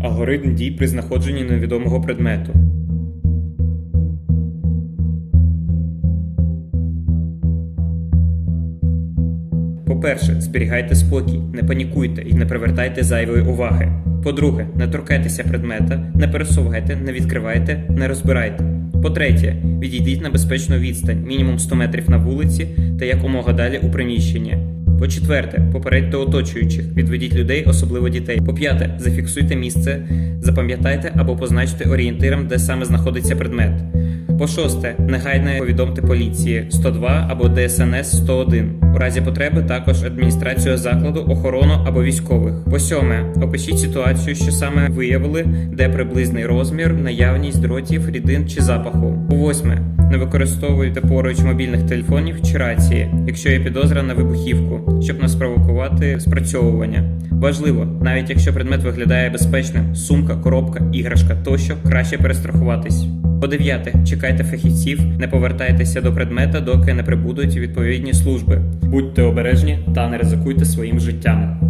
Алгоритм дій при знаходженні невідомого предмету. По-перше, зберігайте спокій, не панікуйте і не привертайте зайвої уваги. По-друге, не торкайтеся предмета, не пересувайте, не відкривайте, не розбирайте. По-третє, відійдіть на безпечну відстань, мінімум 100 метрів на вулиці та якомога далі у приміщенні. По-четверте, попередьте оточуючих, відведіть людей, особливо дітей. По-п'яте, зафіксуйте місце, запам'ятайте або позначте орієнтиром, де саме знаходиться предмет. По-шосте, негайно повідомте поліції 102 або ДСНС 101. У разі потреби також адміністрацію закладу, охорону або військових. По сьоме, опишіть ситуацію, що саме виявили, де приблизний розмір, наявність дротів, рідин чи запаху. По восьме, не використовуйте поруч мобільних телефонів чи рації, якщо є підозра на вибухівку, щоб не спровокувати спрацьовування. Важливо, навіть якщо предмет виглядає безпечним, сумка, коробка, іграшка тощо краще перестрахуватись. По дев'яте, чекайте фахівців, не повертайтеся до предмета, доки не прибудуть відповідні служби. Будьте обережні та не ризикуйте своїм життям.